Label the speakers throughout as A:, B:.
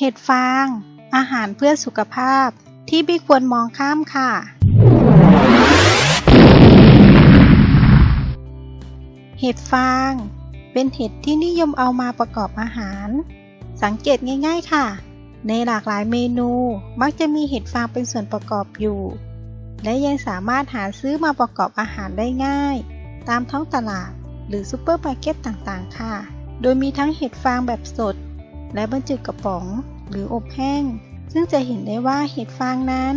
A: เห็ดฟาง อาหารเพื่อสุขภาพที่ไม่ควรมองข้ามค่ะ เห็ดฟาง เป็นเห็ดที่นิยมเอามาประกอบอาหาร สังเกตง่าย ๆค่ะ ในหลากหลายเมนูมักจะมีเห็ดฟางเป็นส่วนประกอบอยู่ และยังสามารถหาซื้อมาประกอบอาหารได้ง่าย ตามท้องตลาดหรือซูเปอร์มาร์เก็ตต่างๆ ค่ะ โดยมีทั้งเห็ดฟางแบบสด และบรรจุกระป๋องหรืออบแห้ง ซึ่งจะเห็นได้ว่าเห็ดฟางนั้น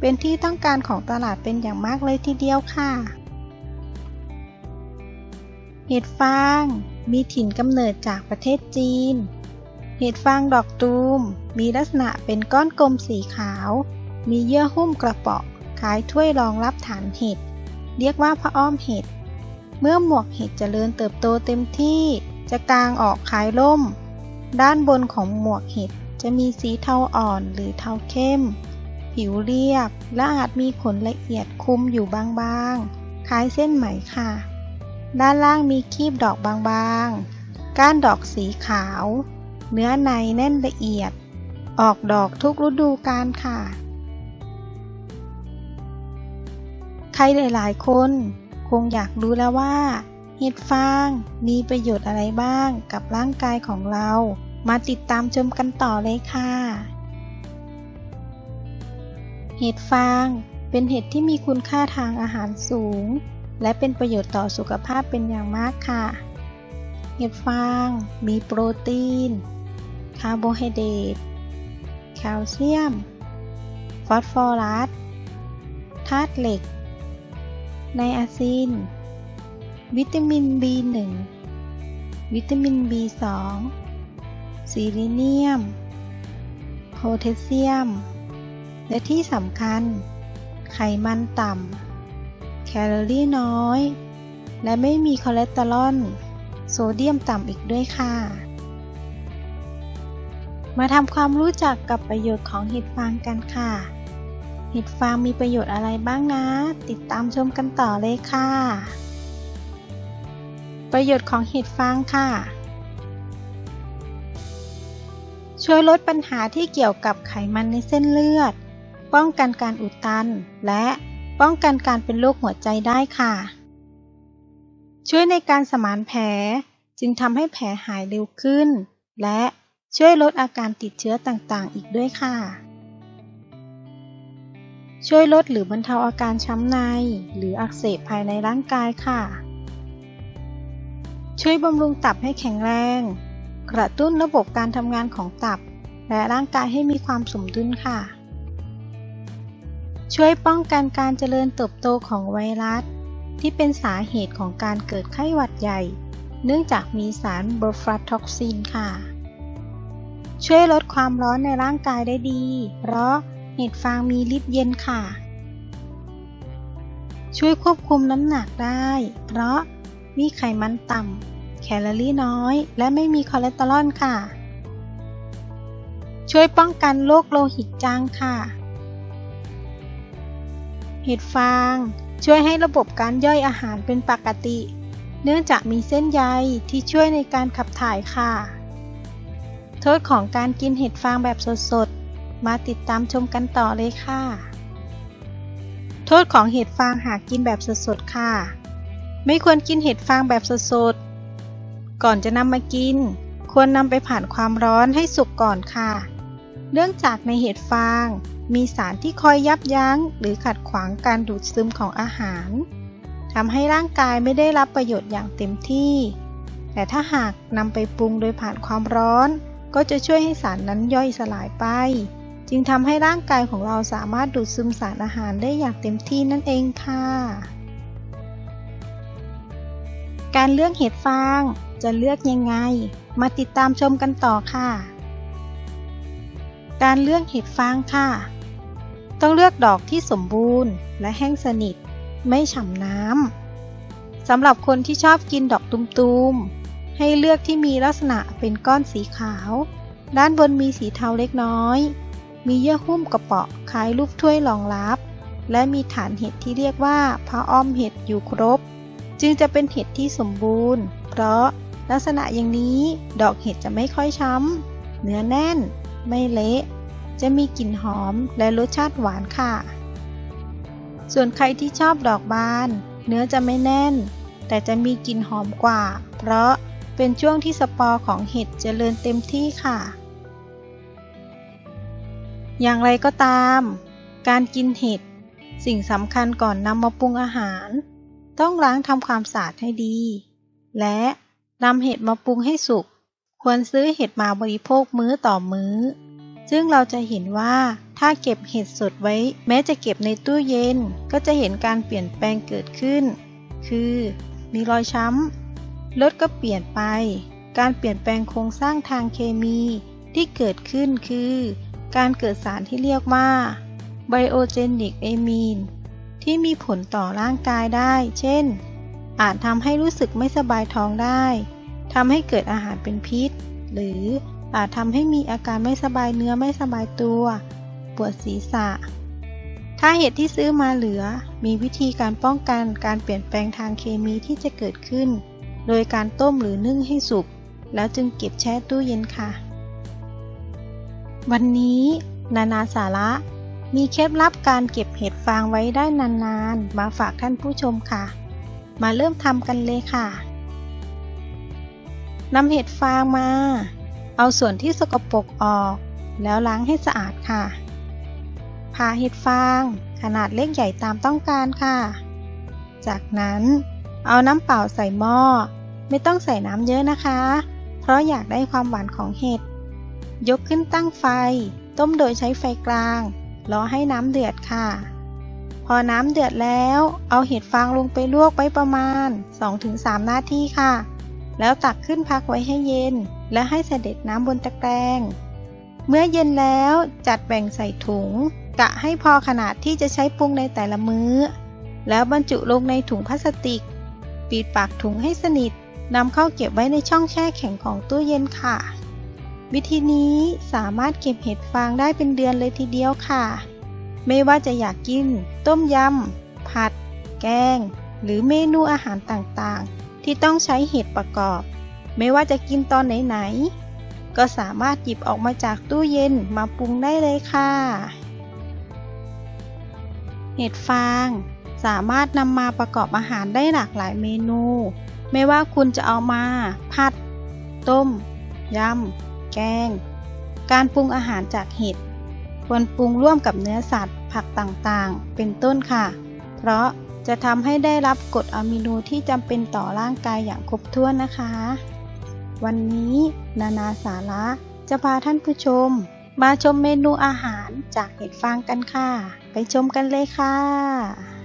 A: เป็นที่ต้องการของตลาดเป็นอย่างมากเลยทีเดียวค่ะ เห็ดฟางมีถิ่นกำเนิดจากประเทศจีน เห็ดฟางดอกตูม มีลักษณะเป็นก้อนกลมสีขาว มีเยื่อหุ้มกระเปาะคล้ายถ้วยรองรับฐานเห็ด เรียกว่าพระอ้อมเห็ด เมื่อหมวกเห็ดเจริญเติบโตเต็มที่ จะกลางออกคล้ายล่ม ด้านบนของหมวกเห็ดจะมีสีเทาอ่อนหรือเทาเข้ม ผิวเรียบและอาจมีขนละเอียดคุมอยู่บางๆ คล้ายเส้นไหมค่ะ ด้านล่างมีคีบดอกบางๆ ก้านดอกสีขาว เนื้อในแน่นละเอียด ออกดอกทุกฤดูกาลค่ะ ใครหลายๆ คนคงอยากรู้แล้วว่าเห็ดฟางมีประโยชน์อะไรบ้างกับร่างกายของเรา มาติดตามชมกันต่อเลยค่ะ เห็ดฟาง เป็นเห็ดที่มีคุณค่าทางอาหารสูง และเป็นประโยชน์ต่อสุขภาพเป็นอย่างมากค่ะ เห็ดฟางมีโปรตีน คาร์โบไฮเดรต แคลเซียม ฟอสฟอรัส ธาตุเหล็ก ไนอาซิน วิตามิน B1 วิตามิน B2 ซีลิเนียม โพแทสเซียม และที่สำคัญ ไขมันต่ำ แคลอรี่น้อย และไม่มีคอเลสเตอรอล โซเดียมต่ำอีกด้วยค่ะ มาทำความรู้จักกับประโยชน์ของเห็ดฟางกันค่ะ เห็ดฟางมีประโยชน์อะไรบ้างนะ ติดตามชมกันต่อเลยค่ะ ประโยชน์ของเห็ดฟางค่ะ ช่วยลดปัญหาที่เกี่ยวกับไขมันในเส้นเลือด ป้องกันการอุดตัน และป้องกันการเป็นโรคหัวใจได้ค่ะ ช่วยในการสมานแผลจึงทำให้แผลหายเร็วขึ้น และช่วยลดอาการติดเชื้อต่างๆ อีกด้วยค่ะ ช่วยลดหรือบรรเทาอาการช้ำใน หรืออักเสบภายในร่างกายค่ะ ช่วยบำรุงตับให้แข็งแรง กระตุ้นระบบการทำงานของตับ และร่างกายให้มีความสมดุลค่ะ ช่วยป้องกันการเจริญเติบโตของไวรัส ที่เป็นสาเหตุของการเกิดไข้หวัดใหญ่ เนื่องจากมีสารเบอร์ฟลาท็อกซินค่ะ ช่วยลดความร้อนในร่างกายได้ดี เพราะเห็ดฟางมีฤทธิ์เย็นค่ะ ช่วยควบคุมน้ำหนักได้ เพราะมีไขมันต่ำ คลอรี่น้อย และไม่มีคอเลสเตอรอลค่ะ ช่วยป้องกันโรคโลหิตจางค่ะ เห็ดฟาง ช่วยให้ระบบการย่อยอาหารเป็นปกติ เนื่องจากมีเส้นใยที่ช่วยในการขับถ่ายค่ะ โทษของการกินเห็ดฟางแบบสดๆ มาติดตามชมกันต่อเลยค่ะ โทษของเห็ดฟางหากกินแบบสดๆ ค่ะไม่ควรกินเห็ดฟางแบบสดๆ ก่อนจะนำมากิน ควรนำไปผ่านความร้อนให้สุกก่อนค่ะ เนื่องจากในเห็ดฟาง มีสารที่คอยยับยั้ง หรือขัดขวางการดูดซึมของอาหารทำให้ร่างกายไม่ได้รับประโยชน์อย่างเต็มที่ แต่ถ้าหากนำไปปรุงโดยผ่านความร้อน ก็จะช่วยให้สารนั้นย่อยสลายไป จึงทำให้ร่างกายของเราสามารถดูดซึมสารอาหารได้อย่างเต็มที่นั่นเองค่ะ การเลือกเห็ดฟางจะเลือกยังไง มาติดตามชมกันต่อค่ะ การเลือกเห็ดฟางค่ะ ต้องเลือกดอกที่สมบูรณ์และแห้งสนิท ไม่ฉ่ำน้ำสำหรับคนที่ชอบกินดอกตุมๆ ให้เลือกที่มีลักษณะเป็นก้อนสีขาว ด้านบนมีสีเทาเล็กน้อย มีเยื่อหุ้มกระเปาะคล้ายรูปถ้วยรองรับ และมีฐานเห็ดที่เรียกว่าพระอ้อมเห็ดอยู่ครบ จึงจะเป็นเห็ดที่สมบูรณ์ เพราะลักษณะอย่างนี้ดอกเห็ดจะไม่ค่อยช้ำ เนื้อแน่น ไม่เละ จะมีกลิ่นหอมและรสชาติหวานค่ะ ส่วนใครที่ชอบดอกบาน เนื้อจะไม่แน่น แต่จะมีกลิ่นหอมกว่า เพราะเป็นช่วงที่สปอร์ของเห็ดเจริญเต็มที่ค่ะ อย่างไรก็ตาม การกินเห็ด สิ่งสำคัญก่อนนำมาปรุงอาหาร ต้องล้างทำความสะอาดให้ดี และนำเห็ดมาปรุงให้สุก ควรซื้อเห็ดมาบริโภคมื้อต่อมื้อ ซึ่งเราจะเห็นว่าถ้าเก็บเห็ดสดไว้ แม้จะเก็บในตู้เย็น ก็จะเห็นการเปลี่ยนแปลงเกิดขึ้น คือ มีรอยช้ำรสก็เปลี่ยนไป การเปลี่ยนแปลงโครงสร้างทางเคมีที่เกิดขึ้นคือ การเกิดสารที่เรียกว่าไบโอเจนิกเอมีน ที่มีผลต่อร่างกายได้ เช่น อาจทำให้รู้สึกไม่สบายท้องได้ทำให้เกิดอาหารเป็นพิษ หรืออาจทำให้มีอาการไม่สบายเนื้อไม่สบายตัว ปวดศีรษะ ถ้าเห็ดที่ซื้อมาเหลือ มีวิธีการป้องกันการเปลี่ยนแปลงทางเคมีที่จะเกิดขึ้น โดยการต้มหรือนึ่งให้สุก แล้วจึงเก็บแช่ตู้เย็นค่ะ วันนี้ นานาสาระ มีเคล็ดลับการเก็บเห็ดฟางไว้ได้นานๆ มาฝากท่านผู้ชมค่ะ มาเริ่มทำกันเลยค่ะนำเห็ดฟางมา เอาส่วนที่สกปรกออก แล้วล้างให้สะอาดค่ะผ่าเห็ดฟางขนาดเล็กใหญ่ตามต้องการค่ะ จากนั้นเอาน้ำเปล่าใส่หม้อ ไม่ต้องใส่น้ำเยอะนะคะ เพราะอยากได้ความหวานของเห็ด ยกขึ้นตั้งไฟ ต้มโดยใช้ไฟกลาง รอให้น้ำเดือดค่ะ พอน้ำเดือดแล้ว เอาเห็ดฟางลงไปลวกไว้ประมาณ 2-3 นาทีค่ะ แล้วตักขึ้นพักไว้ให้เย็น และให้เสด็จน้ำบนตะแกรงเมื่อเย็นแล้วจัดแบ่งใส่ถุง กะให้พอขนาดที่จะใช้ปรุงในแต่ละมื้อ แล้วบรรจุลงในถุงพลาสติก ปิดปากถุงให้สนิทนำเข้าเก็บไว้ในช่องแช่แข็งของตู้เย็นค่ะ วิธีนี้สามารถเก็บเห็ดฟางได้เป็นเดือนเลยทีเดียวค่ะ ไม่ว่าจะอยากกิน ต้มยำ ผัด แกง หรือเมนูอาหารต่างๆ ที่ต้องใช้เห็ดประกอบ ไม่ว่าจะกินตอนไหนๆ ก็สามารถหยิบออกมาจากตู้เย็นมาปรุงได้เลยค่ะ เห็ดฟางสามารถนำมาประกอบอาหารได้หลากหลายเมนู ไม่ว่าคุณจะเอามา ผัด ต้ม ยำ แกง การปรุงอาหารจากเห็ดควรปรุงร่วมกับเนื้อสัตว์ ผักต่างๆ เป็นต้นค่ะ เพราะจะทำให้ได้รับกรดอะมิโนที่จำเป็นต่อร่างกายอย่างครบถ้วนนะคะ วันนี้นานาสาระจะพาท่านผู้ชม มาชมเมนูอาหารจากเห็ดฟางกันค่ะ ไปชมกันเลยค่ะ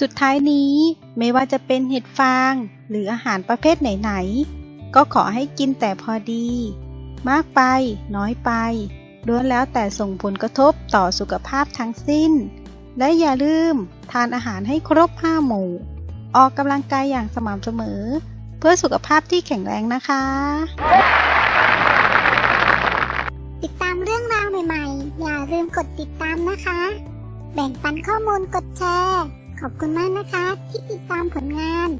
A: สุดท้ายนี้ไม่ว่าจะเป็นเห็ดฟาง หรืออาหารประเภทไหนๆ ก็ขอให้กินแต่พอดี มากไป น้อยไปล้วนแล้วแต่ส่งผลกระทบต่อสุขภาพทั้งสิ้น และอย่าลืมทานอาหารให้ครบห้าหมู่ ออกกำลังกายอย่างสม่ำเสมอ เพื่อสุขภาพที่แข็งแรงนะคะ
B: ติดตามเรื่องราวใหม่ๆ อย่าลืมกดติดตามนะคะ แบ่งปันข้อมูลกดแชร์ ขอบคุณมากนะคะที่ติดตามผลงาน